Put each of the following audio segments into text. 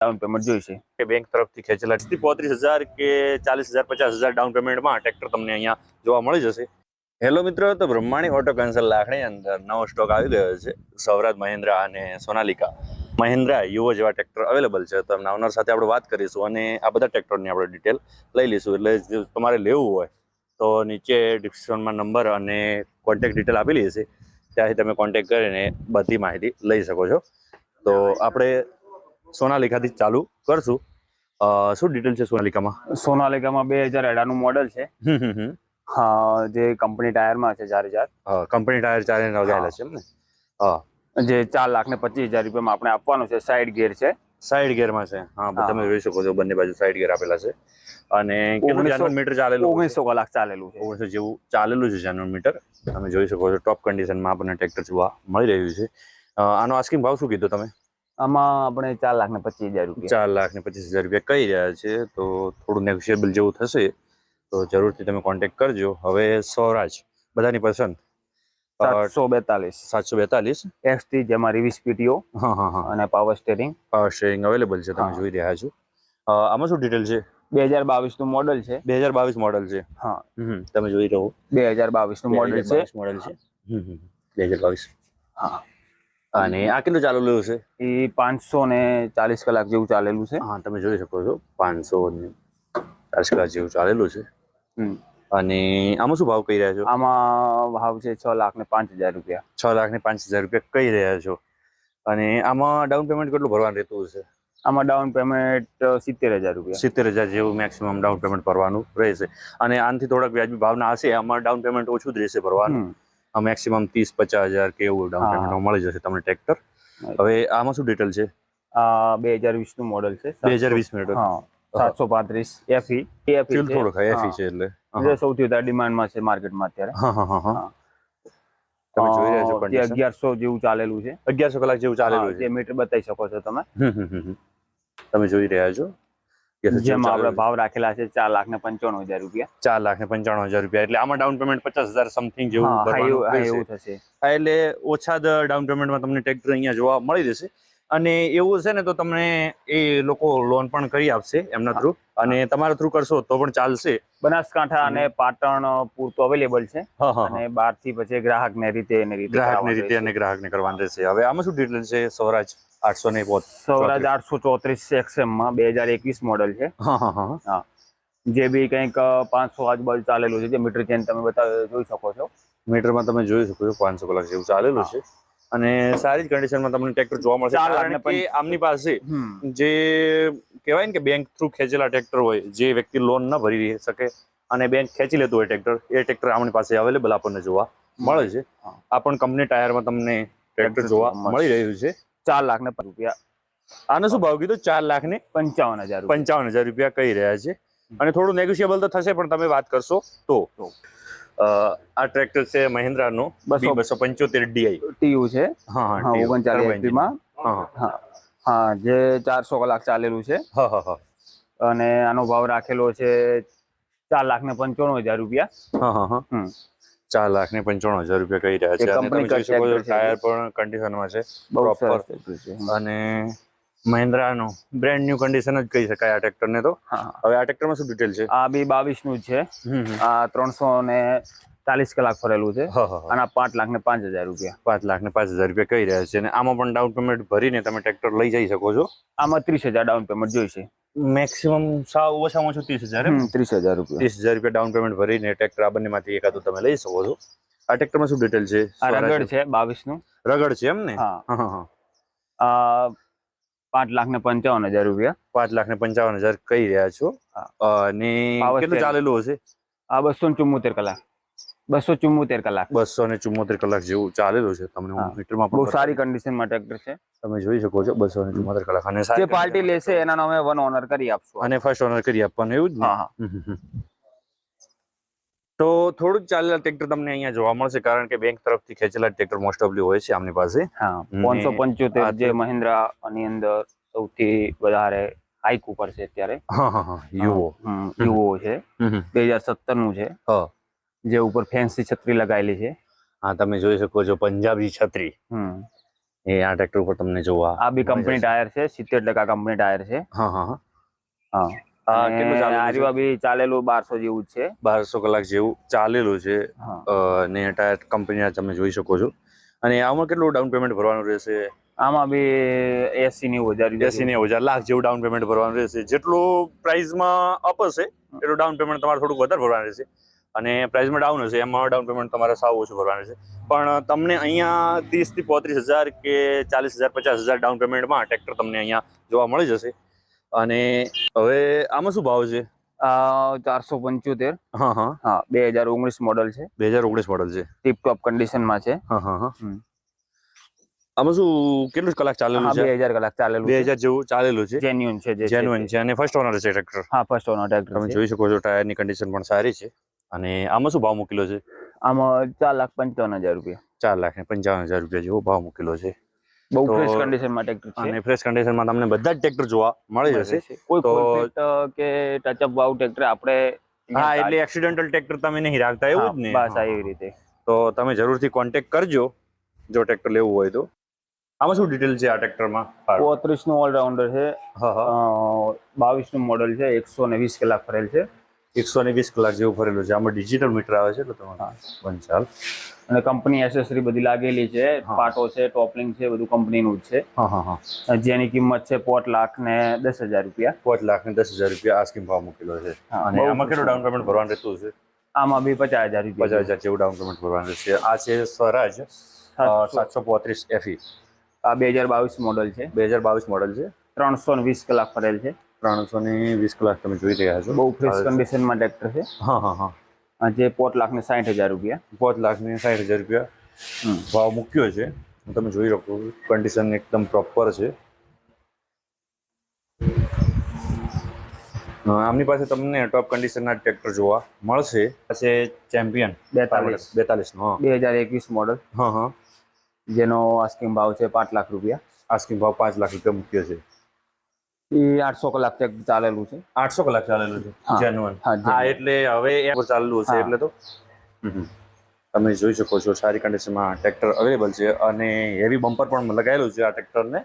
Down payment જોઈશે કે bank તરફથી ખેંચેલા થી પોત્રીસ હજાર કે ચાલીસ હજાર પચાસ હજાર ડાઉન પેમેન્ટમાં ટ્રેક્ટર તમને અહીંયા જોવા મળી જશે. હેલો મિત્રો તો બ્રહ્માણી ઓટો કન્સલ લાખણી અંદર નવો સ્ટોક આવી ગયો છે. સૌરાજ મહિન્દ્રા અને સોનાલિકા. મહિન્દ્રા યુવો જેવા ટ્રેક્ટર અવેલેબલ છે. તો એમના ઓનર સાથે આપણે વાત કરીશું અને આ બધા ટ્રેક્ટરની આપણે ડિટેલ લઈ લઈશું. એટલે તમારે લેવું હોય તો નીચે ડિસ્ક્રિપ્શનમાં નંબર અને કોન્ટેક્ટ ડિટેલ આપેલી હશે. ત્યાંથી તમે કોન્ટેક્ટ કરીને બધી માહિતી લઈ શકો છો. તો આપણે સોનાલિકાથી ચાલુ કરશું. શું ડિટેલ છે સોનાલિકામાં? સોનાલિકામાં બે હજાર અઢારનું મોડલ છે. હા જે કંપની ટાયરમાં છે ચાર હજાર કંપની ટાયર ચાર લગાવેલા છે એમ ને? હા જે ચાર લાખ ને પચીસ હજાર રૂપિયામાં આપણે આપવાનું છે સાઈડ ગેર છે. સાઈડ ગેરમાં છે. હા હા. તમે જોઈ શકો છો બંને બાજુ સાઈડ ગેર આપેલા છે. અને કેટલું મીટર ચાલેલું ઓગણીસો કલાક ચાલેલું છે. ઓગણીસો જેવું ચાલેલું છે જાનવર મીટર તમે જોઈ શકો છો ટોપ કન્ડિશનમાં આપણને ટ્રેક્ટર જોવા મળી રહ્યું છે. આનો આસ્કિંગ ભાવ શું કીધું તમે? આમાં આપણે ચાર લાખ ને પચીસ હજાર રૂપિયા. ચાર લાખ ને પચીસ હજાર રૂપિયા કહી રહ્યા છે? તો થોડું નેગોશિયેબલ જેવું થશે. તો જરૂરથી તમે કોન્ટેક્ટ કરજો. હવે સ્વરાજ બધાની પસંદ? સાતસો બેતાલીસ. સાતસો બેતાલીસ? એક્સટી જેમાં રિવિસ પીટીઓ અને power steering power steering available છે તમે જોઈ રહ્યા છો. આમાં શું ડિટેલ છે? બે હજાર બાવીસનું મોડલ છે. બે હજાર બાવીસ મોડલ છે. હા. તમે જોઈ રહો. બે હજાર બાવીસનું મોડલ છે. મોડલ છે. બે હજાર બાવીસ. હા. અને આ કેટલું ચાલેલું છે? એ પાંચસો ને ચાલીસ કલાક જેવું ચાલેલું છે. હા તમે જોઈ શકો છો પાંચસો ને ચાલીસ કલાક જેવું ચાલેલું છે. અને આમાં શું ભાવ કહી રહ્યા છો? આમાં ભાવ છે છ લાખ ને પાંચ હજાર રૂપિયા. છ લાખ ને પાંચ હજાર રૂપિયા કહી રહ્યા છો. અને આમાં ડાઉન પેમેન્ટ કેટલું ભરવાનું રહેતું હશે? આમાં ડાઉન પેમેન્ટ સિત્તેર હજાર રૂપિયા. સિત્તેર હજાર જેવું મેક્સિમમ ડાઉન પેમેન્ટ ભરવાનું રહેશે. અને આનાથી થોડાક વ્યાજબી ભાવના હશે આમાં ડાઉન પેમેન્ટ ઓછું જ રહેશે ભરવાનું. મેક્સિમમ ત્રીસ પચાસ હજાર કે એવું ડાઉન. પેમેન્ટ મળી જશે તમને ટ્રેક્ટર હવે આમાં શું ડિટેલ છે? આ બે હજાર વીસનું મોડલ છે. બે હજાર વીસ મિનિટ સાતસો પાંત્રીસ એફી એફી થોડુંક એફી છે એટલે. સૌથી વધારે ડિમાન્ડમાં છે માર્કેટમાં અત્યારે. હા હા હા હા. તમે જોઈ રહ્યા છો અગિયારસો જેવું ચાલેલું છે. અગિયારસો કલાક જેવું ચાલેલું છે. મીટર બતાવી શકો છો તમે. તમે જોઈ રહ્યા છો? જેમાં આપણે ભાવ રાખેલા છે ચાર લાખ ને પંચાણું હજાર રૂપિયા. ચાર લાખ ને પંચાણું હજાર રૂપિયા. એટલે આમાં ડાઉન પેમેન્ટ પચાસ હજાર સમથિંગ જેવું હા, હા, ભરવાનું એવું હા, રહેશે. એવું થશે. એટલે ઓછા ડાઉન પેમેન્ટમાં તમને ટ્રેક્ટર અહીંયા જોવા મળી જશે. અને એવું છે ને તો તમને એ લોકો લોન પણ કરી આપશે એમના થ્રુ અને તમારા થ્રુ કરશો તો પણ ચાલશે. બનાસકાંઠા અને પાટણ પૂરતું અવેલેબલ છે. અને બારથી પછી ગ્રાહક ને રીતે ગ્રાહકની રીતે. અને ગ્રાહકને કરવાનું રહેશે. હવે આમાં શું ડિટેલ છે? સ્વરાજ આઠસો ને સ્વરાજ આઠસો ચોત્રીસ એક્સએમમાં બે હજાર એકવીસ મોડલ છે. હા જે બી કંઈક પાંચસો આજુબાજુ ચાલેલું છે જે મીટર ચેન્જ તમે બતાવ જોઈ શકો છો. મીટરમાં તમે જોઈ શકો છો પાંચસો કલાક જેવું ચાલેલું છે. અને સારી જ કન્ડિશનમાં તમને ટ્રેક્ટર જોવા મળશે. કારણ કે આમની પાસે જે કહેવાય ને કે બેંક થ્રુ ખેંચેલા ટ્રેક્ટર હોય જે વ્યક્તિ લોન ન ભરી શકે અને બેંક ખેંચી લેતું હોય ટ્રેક્ટર એ ટ્રેક્ટર આપણી પાસે અવેલેબલ આપણને જોવા મળે છે. આ પણ કંપની ટાયરમાં તમને ટ્રેક્ટર જોવા મળી રહ્યું છે. ચાર લાખ ને રૂપિયા. આનો શું ભાવ કીધું? ચાર લાખ ને પંચાવન હજાર પંચાવન હજાર રૂપિયા કહી રહ્યા છે. અને થોડું નેગોશિયેબલ તો થશે પણ તમે વાત કરશો તો. આ ટ્રેક્ટર છે મહિન્દ્રાનું. બસો- બસો પંચોતેર ડીઆઈ ટીયુ છે. હા ઓગણચાલીસ જે ચારસો કલાક ચાલેલું છે. હા હા હા. અને આનો ભાવ રાખેલો છે ચાર લાખ ને પંચાણું હજાર રૂપિયા. હા હા હા. હમ. ચાર લાખ ને પંચાણું હજાર રૂપિયા કહી રહ્યા છે. તમે જોઈ શકો છો ટાયર પણ કન્ડિશનમાં છે પ્રોપર અને મહિન્દ્રા નું મહિન્દ્રાનું બ્રેન્ડ ન્યુ કન્ડિશન જ કહી શકાય આ ટ્રેક્ટરને તો. હવે આ ટ્રેક્ટરમાં શું ડિટેલ છે? આ બી બાવીસનું છે. આ ત્રણસો ને ચાલીસ કલાક ફરેલું છે. અને પાંચ લાખ ને પાંચ હજાર રૂપિયા. પાંચ લાખ ને પાંચ હજાર રૂપિયા કહી રહ્યા છે અને આમાં પણ ડાઉન પેમેન્ટ ભરીને તમે ટ્રેક્ટર લઈ જઈ શકો છો. આમાં ત્રીસ હજાર ડાઉન પેમેન્ટ જોઈશે મેક્સિમમ સાવ ઓછામાં ઓછું ત્રીસ હજાર ત્રીસ હજાર રૂપિયા. ત્રીસ હજાર રૂપિયા ડાઉન પેમેન્ટ ભરીને ટ્રેક્ટર આ બંનેમાંથી એકાદું તમે લઈ શકો છો. આ ટ્રેક્ટરમાં શું ડિટેલ છે? રગડ છે. બાવીસનું રગડ છે એમ ને? પાંચ લાખ ને પંચાવન હજાર રૂપિયા. પાંચ લાખ ને પંચાવન હજાર કહી રહ્યા છો. અને કેટલું ચાલેલું હશે? આ બસો ચુમ્મોતેર કલાક. બસો ચુમ્મોતેર કલાક. બસો ને ચુમ્મોતેર કલાક જેવું ચાલેલું છે. તમને મીટરમાં બહુ સારી કન્ડિશનમાં ટ્રેક્ટર છે. તમે જોઈ શકો છો બસો ને ચુમ્મોતેર કલાક. અને જે પાર્ટી લેશે એના નામે વન ઓનર કરી આપશું. અને ફર્સ્ટ ઓનર કરી આપવાનું એવું જ ને. તો થોડુંક ચાલેલા ટ્રેક્ટર તમને અહીંયા જોવા મળશે કારણ કે બેંક તરફથી ખેંચેલા ટ્રેક્ટર મોસ્ટ ઓફલી હોય છે આમની પાસે. હા પાંચસો પંચોતેર જે મહિન્દ્રા ની અંદર સૌથી વધારે હાઈક ઉપર છે અત્યારે. હા હા હા. યુવો. યુવો છે. બે હજાર સત્તરનું છે. હા. જે ઉપર ફેન્સી છત્રી લગાવેલી છે. હા તમે જોઈ શકો છો પંજાબી છત્રી. હમ. એ આ ટ્રેક્ટર ઉપર તમને જોવા આ બી કંપની ટાયર છે સિત્તેર ટકા કંપની ટાયર છે. હા હા હા. બી ચાલેલું બારસો જેવું જ છે. બારસો કલાક જેવું ચાલેલું છે. ને ટાયર કંપનીના તમે જોઈ શકો છો. અને આમાં કેટલું ડાઉન પેમેન્ટ ભરવાનું રહેશે? આમાં બી એસી નેવું હજાર એસી ને હજાર લાખ જેવું ડાઉન પેમેન્ટ ભરવાનું રહેશે. જેટલું પ્રાઇસમાં અપ હશે એટલું ડાઉન પેમેન્ટ તમારે થોડુંક વધારે ભરવાનું રહેશે. અને પ્રાઇસમાં ડાઉન હશે એમાં ડાઉન પેમેન્ટ તમારે સાવ ઓછું ભરવાનું છે. પણ તમને અહીંયા ત્રીસથી પોત્રીસ હજાર કે ચાલીસ હજાર પચાસ હજાર ડાઉન પેમેન્ટમાં ટ્રેક્ટર તમને અહીંયા જોવા મળી જશે. અને હવે આમાં શું ભાવ છે? ચારસો પંચોતેર. હા હા. હા બે હજાર ઓગણીસ મોડલ છે. બે હજાર ઓગણીસ મોડલ છે. ટીપ ટોપ કન્ડિશનમાં છે. હા હા હા. આમાં શું કેટલું કલાક ચાલેલું છે? બે હજાર કલાક ચાલેલું બે હજાર જેવું ચાલેલું છે? જેન્યુન છે જેન્યુન છે અને ફર્સ્ટ ઓનર છે ટ્રેક્ટર હા ફર્સ્ટ ઓનર ટ્રેક્ટર તમે જોઈ શકો છો ટાયરની કન્ડિશન પણ સારી છે. અને આમાં શું ભાવ મૂકેલો છે? આમાં ચાર લાખ પંચાવન હજાર રૂપિયા. ચાર લાખ ને પંચાવન હજાર રૂપિયા જેવો ભાવ મૂકેલો છે. બહુ ફ્રેશ કન્ડિશનમાં ટ્રેક્ટર છે. અને ફ્રેશ કન્ડિશનમાં તમને બધા જ ટ્રેક્ટર જોવા મળી જશે. કોઈ તો- કે ટચઅપ ટ્રેક્ટર આપણે હા એટલે એક્સિડેન્ટલ ટ્રેક્ટર તમે નહીં રાખતા એવું જ ને? બસ એવી રીતે. તો તમે જરૂરથી કોન્ટેક્ટ કરજો જો ટ્રેક્ટર લેવું હોય તો. આમાં શું ડિટેલ છે આ ટ્રેક્ટરમાં પોત્રીસનું ઓલરાઉન્ડર છે. બાવીસનું મોડલ છે એકસો ને વીસ કલાક ફરેલ છે. એકસો ને વીસ કલાક જેવું ફરેલું છે. આમાં ડિજિટલ મીટર આવે છે એટલે તમારે બંધ ચાલ. અને કંપની એસેસરી બધી લાગેલી છે. પાટો છે ટોપલિંગ છે બધું કંપનીનું જ છે. જેની કિંમત છે પોત લાખ ને દસ હજાર રૂપિયા. પાંચ લાખ ને દસ હજાર રૂપિયા આ સ્કીમ ભાવ મૂકેલો છે? અને આમાં કેટલું ડાઉન પેમેન્ટ ભરવાનું રહેતું છે આમાં બી પચાસ હજાર પચાસ હજાર જેવું ડાઉન પેમેન્ટ ભરવાનું રહેશે. આ છે સ્વરાજ સાતસો. પોત્રીસ એફી આ બે હજાર બાવીસ મોડલ છે. બે હજાર બાવીસ મોડલ છે. ત્રણસો વીસ કલાક ફરેલ છે. ત્રણસો ને વીસ કલાક તમે જોઈ રહ્યા છો. બહુ ફ્રેશ કન્ડિશનમાં ટ્રેક્ટર છે. હા હા હા. જે પોત લાખ ને સાઠ હજાર રૂપિયા. પોત લાખ ને સાઠ હજાર રૂપિયા. ભાવ મૂક્યો છે. તમે જોઈ શકો કન્ડિશન એકદમ પ્રોપર છે. આમની પાસે તમને ટોપ કન્ડિશનના ટ્રેક્ટર જોવા મળશે. પાસે ચેમ્પિયન બેતાલીસ. બેતાલીસ નો બે હજાર એકવીસ મોડલ હા હા. જેનો આસ્કિંગ ભાવ છે પાંચ લાખ રૂપિયા. આસ્કીમ ભાવ પાંચ લાખ રૂપિયા મૂક્યો છે. એ આઠસો કલાક તક ચાલેલું છે. આઠસો કલાક ચાલેલું છે હા. જેન્યુઅન હા, હા એટલે હવે ચાલેલું હશે એટલે તો? તમે જોઈ શકો છો સારી કન્ડિશનમાં ટ્રેક્ટર અવેલેબલ છે અને હેવી બમ્પર પણ લગાવેલું છે આ ટ્રેક્ટરને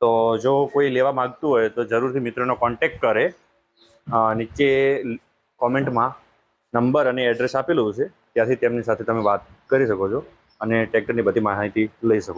તો જો કોઈ લેવા માંગતું હોય તો જરૂરથી મિત્રોનો કોન્ટેક્ટ કરે. નીચે કોમેન્ટમાં નંબર અને એડ્રેસ આપેલું છે. ત્યાંથી તેમની સાથે તમે વાત કરી શકો છો અને ટ્રેક્ટરની બધી માહિતી લઈ શકો છો.